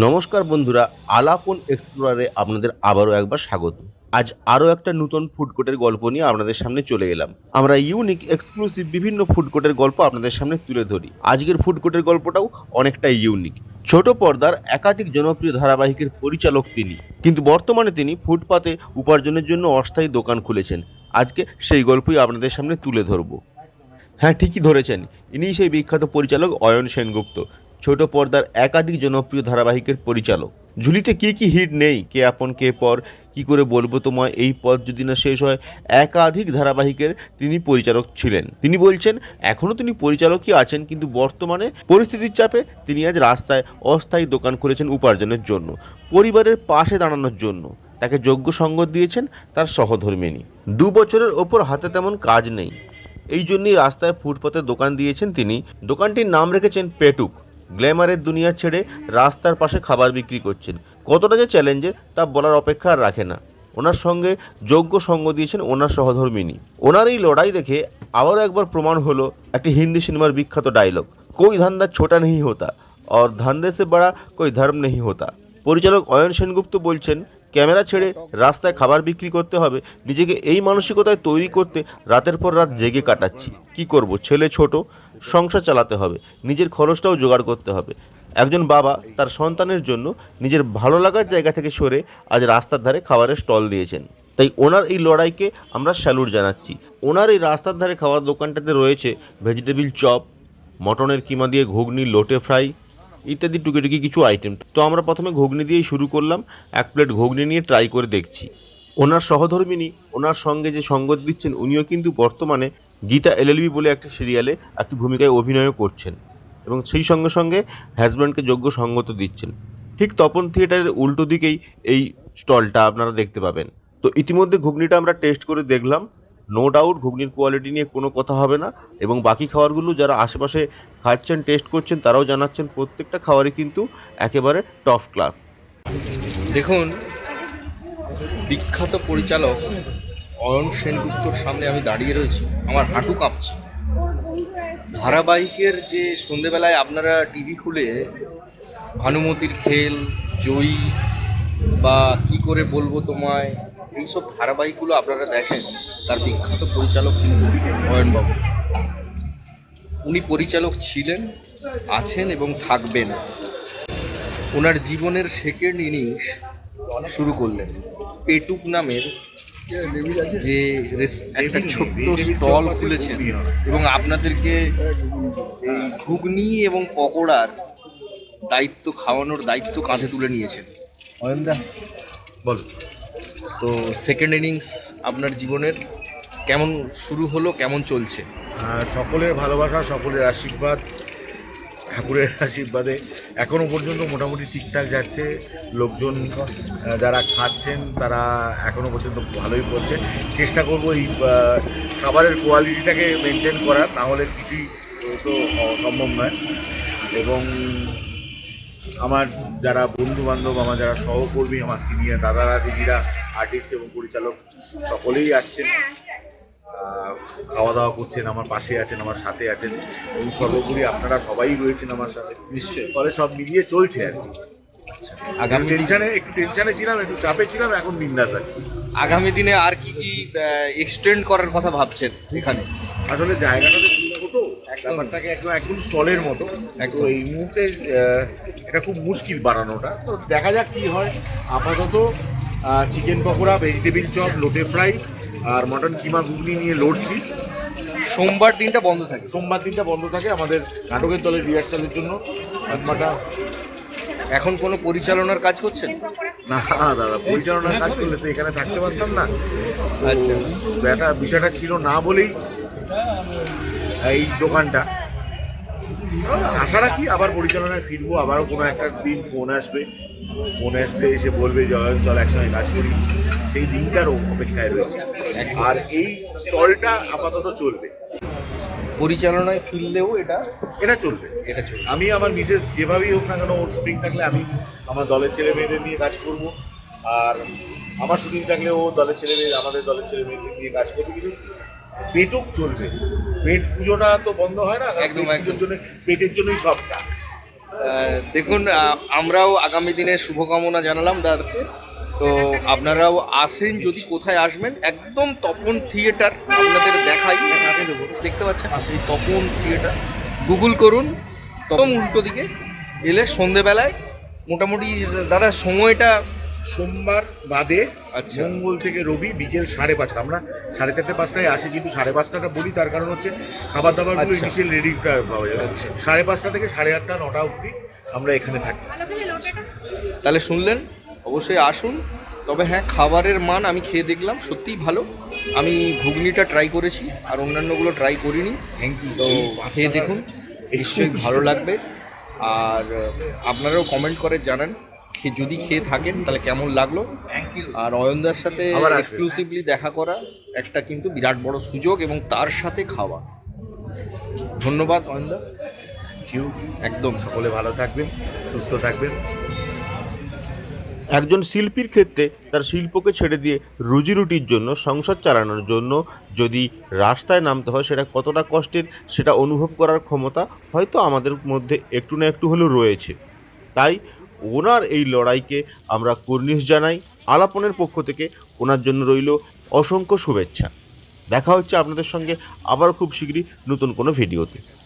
নমস্কার বন্ধুরা, আলাপন এক্সপ্লোরারে আপনাদের আবারও একবার স্বাগত। আজ আরও একটা নতুন ফুড কোর্টের গল্প নিয়ে আপনাদের সামনে চলে এলাম। আমরা ইউনিক এক্সক্লুসিভ বিভিন্ন ফুড কোর্টের গল্প আপনাদের সামনে তুলে ধরি। আজকের ফুড কোর্টের গল্পটাও অনেকটাই ইউনিক ছোট পর্দার একাধিক জনপ্রিয় ধারাবাহিকের পরিচালক তিনি, কিন্তু বর্তমানে তিনি ফুটপাতে উপার্জনের জন্য অস্থায়ী দোকান খুলেছেন। আজকে সেই গল্পই আপনাদের সামনে তুলে ধরবো। হ্যাঁ ঠিকই ধরেছেন। ইনিই সেই বিখ্যাত পরিচালক অয়ন সেনগুপ্ত। ছোট পর্দার একাধিক জনপ্রিয় ধারাবাহিকের পরিচালক। ঝুলিতে কি কি হিট নেই, কে আপন, কে পর, কি করে বলব তোমায়, এই পথ যদি না শেষ হয়, একাধিক ধারাবাহিকের তিনি পরিচালক ছিলেন। তিনি বলছেন, এখনও তিনি পরিচালকই আছেন, কিন্তু বর্তমানে পরিস্থিতির চাপে তিনি আজ রাস্তায় অস্থায়ী দোকান খুলেছেন উপার্জনের জন্য, পরিবারের পাশে দাঁড়ানোর জন্য। তাকে যোগ্য সঙ্গ দিয়েছেন তার সহধর্মিনী। দু বছরের ওপর হাতে তেমন কাজ নেই। এই জন্যই রাস্তায় ফুটপাতে দোকান দিয়েছেন তিনি। দোকানটির নাম রেখেছেন পেটুক। গ্ল্যামারের দুনিয়া ছেড়ে রাস্তার পাশে খাবার বিক্রি করছেন। কতটা যে চ্যালেঞ্জের তা বলার অপেক্ষা আর রাখে না। ওনার সঙ্গে যোগ্য সঙ্গ দিয়েছেন ওনার সহধর্মিনী। ওনার এই লড়াই দেখে আবারও একবার প্রমাণ হলো একটি হিন্দি সিনেমার বিখ্যাত ডায়লগ কোই ধান্দা ছোটা নেই হতা আর ধান্দে সে বড়া কই ধর্ম নেই হতা। পরিচালক অয়ন সেনগুপ্ত বলছেন, ক্যামেরা ছেড়ে রাস্তায় খাবার বিক্রি করতে হবে। নিজেকে এই মানসিকতায় তৈরি করতে রাতের পর রাত জেগে কাটাচ্ছি। কি করব, ছেলে ছোট? সংসার চালাতে হবে, নিজের খরচটাও জোগাড় করতে হবে। একজন বাবা তার সন্তানের জন্য নিজের ভালো লাগার জায়গা থেকে সরে আজ রাস্তার ধারে খাবারের স্টল দিয়েছেন। তাই ওনার এই লড়াইকে আমরা স্যালুট জানাচ্ছি। ওনার এই রাস্তার ধারে খাওয়ার দোকানটাতে রয়েছে ভেজিটেবিল চপ, মটনের কিমা দিয়ে ঘুগনি, লোটে ফ্রাই ইত্যাদি টুকিটুকি কিছু আইটেম। তো আমরা প্রথমে ঘুগনি দিয়েই শুরু করলাম, এক প্লেট ঘুগনি নিয়ে ট্রাই করে দেখছি। ওনার সহধর্মিনী, ওনার সঙ্গে যে সঙ্গত দিচ্ছেন, উনিও কিন্তু বর্তমানে গীতা এলএলবি বলে একটা সিরিয়ালে একটি ভূমিকায় অভিনয়ও করছেন এবং সেই সঙ্গে সঙ্গে হ্যাজব্যান্ডকে যোগ্য সঙ্গত দিচ্ছেন। ঠিক তপন থিয়েটারের উল্টো দিকেই এই স্টলটা আপনারা দেখতে পাবেন। তো ইতিমধ্যে ঘুগনিটা আমরা টেস্ট করে দেখলাম। নো ডাউট ঘুগনির কোয়ালিটি নিয়ে কোনো কথা হবে না এবং বাকি খাবারগুলো যারা আশেপাশে খাচ্ছেন টেস্ট করছেন, তারাও জানাচ্ছেন প্রত্যেকটা খাবারই কিন্তু একেবারে টপ ক্লাস দেখুন, বিখ্যাত পরিচালক অয়ন সেনগুপ্তর সামনে আমি দাঁড়িয়ে রয়েছি। আমার হাঁটু কাঁপছে। ধারাবাহিকের যে সন্ধেবেলায় আপনারা টিভি খুলে ভানুমতির খেল, জয়ী বা কি করে বলব তোমায়, এইসব ধারাবাহিকগুলো আপনারা দেখেন, তার বিখ্যাত পরিচালক কিন্তু অয়নবাবু উনি পরিচালক ছিলেন, আছেন এবং থাকবেন। ওনার জীবনের সেকেন্ড ইনিংস শুরু করলেন। পেটুক নামের যে একটা ছোট্ট স্টল খুলেছেন এবং আপনাদেরকে এই ঘুগনি এবং পকোড়ার দায়িত্ব খাওয়ানোর দায়িত্ব কাঁধে তুলে নিয়েছেন। অয়নদা বল। তো সেকেন্ড ইনিংস আপনার জীবনের কেমন শুরু হলো কেমন চলছে? সকলের ভালোবাসা সকলের আশীর্বাদ। ঠাকুরের আশীর্বাদে এখনও পর্যন্ত মোটামুটি ঠিকঠাক যাচ্ছে। লোকজন যারা খাচ্ছেন, তারা এখনও পর্যন্ত ভালোই করছে। চেষ্টা করব এই খাবারের কোয়ালিটিটাকে মেনটেন করার, না হলে কিছুই তো সম্ভব নয়। এবং আমার যারা বন্ধু বান্ধব আমার যারা সহকর্মী, আমার সিনিয়র দাদারা, দিদিরা আর্টিস্ট এবং পরিচালক, সকলেই আসছেন। খাওয়া দাওয়া করছেন আমার পাশে আছেন আমার সাথে আছেন। এবং সর্বোপরি আপনারা সবাই রয়েছেন আমার সাথে। নিশ্চয়ই। ফলে সব মিলিয়ে চলছে আর কি। আগামী টেনশনে একটু টেনশনে ছিলাম একটু চাপে ছিলাম এখন বিন্দাস আছি। আগামী দিনে আর কি কি এক্সটেন্ড করার কথা ভাবছেন এখানে? আসলে জায়গাটা খুব ব্যাপারটাকে একদম একদম স্টলের মতো। একদম। এই মুহূর্তে এটা খুব মুশকিল বানানোটা। তো দেখা যাক কি হয়। আপাতত চিকেন পকোড়া ভেজিটেবিল চপ লোটে ফ্রাই আর মটন কিমা ঘুগনি নিয়ে লড়ছি। সোমবার দিনটা বন্ধ থাকে। সোমবার দিনটা বন্ধ থাকে আমাদের নাটকের দলের রিহার্সালের জন্য। আত্মাটা এখন কোনো পরিচালনার কাজ করছেন? না দাদা পরিচালনার কাজ করলে তো এখানে থাকতে পারতাম না। আচ্ছা। বিষয়টা ছিল না বলেই এই দোকানটা আশা রাখি আবার পরিচালনায় ফিরবো? আবারও কোনো একটা দিন ফোন আসবে। ফোন আসবে এসে বলবে যে অয়ন চল একসঙ্গে কাজ করি। সেই দিনটার অপেক্ষায় রয়েছে। আর এই স্টলটা আপাতত চলবে। পরিচালনায় ফিরলেও এটা এটা চলবে। এটা চলবে। আমি আমার মিসেস যেভাবেই হোক না কেন ওর শুটিং থাকলে আমি আমার দলের ছেলে মেয়েদের নিয়ে কাজ করব। আর আমার শুটিং থাকলে ও দলের ছেলে মেয়ে আমাদের দলের ছেলে মেয়েদের নিয়ে কাজ করবে। কিন্তু পেটুক চলবে। পেট পুজোটা তো বন্ধ হয় না? একদম, একদম। জন্য পেটের জন্যই সবটা। দেখুন আমরাও আগামী দিনে শুভকামনা জানালাম দাদাকে। তো আপনারাও আসেন যদি কোথায় আসবেন একদম তপন থিয়েটার আপনাদের দেখাই। দেখতে পাচ্ছেন? এই তপন থিয়েটার। গুগল করুন তপন উল্টো দিকে এলে সন্ধেবেলায় মোটামুটি দাদা সময়টা সোমবার বাদে আচ্ছা। মঙ্গল থেকে রবি বিকেল সাড়ে পাঁচটা। আমরা সাড়ে চারটে পাঁচটায় আসি কিন্তু সাড়ে পাঁচটাটা বলি তার কারণ হচ্ছে খাবার দাবারগুলো আচ্ছা। ইনিশিয়াল রেডি পাওয়া যাবে। আচ্ছা। সাড়ে পাঁচটা থেকে সাড়ে আটটা নটা অবধি আমরা এখানে থাকি। তাহলে শুনলেন অবশ্যই আসুন। তবে হ্যাঁ খাবারের মান আমি খেয়ে দেখলাম সত্যিই ভালো। আমি ঘুগনিটা ট্রাই করেছি আর অন্যান্যগুলো ট্রাই করিনি। থ্যাংক ইউ তো খেয়ে দেখুন নিশ্চয়ই ভালো লাগবে। আর আপনারাও কমেন্ট করে জানান যদি খেয়ে থাকেন তাহলে কেমন লাগল? আর অয়নদার সাথে এক্সক্লুসিভলি দেখা করা একটা কিন্তু বিরাট বড় সুযোগ এবং তার সাথে খাওয়া। ধন্যবাদ অয়নদা। একদম। সকলে ভালো থাকবেন সুস্থ থাকবেন। একজন শিল্পীর ক্ষেত্রে তার শিল্পকে ছেড়ে দিয়ে রুজি রুটির জন্য সংসার চালানোর জন্য যদি রাস্তায় নামতে হয় সেটা কতটা কষ্টের সেটা অনুভব করার ক্ষমতা হয়তো আমাদের মধ্যে একটু না একটু হলেও রয়েছে। তাই ওনার এই লড়াইকে আমরা কর্নিশ জানাই। আলাপনের পক্ষ থেকে ওনার জন্য রইল অসংখ্য শুভেচ্ছা। দেখা হচ্ছে আপনাদের সঙ্গে আবার খুব শীঘ্রই নতুন কোনো ভিডিওতে।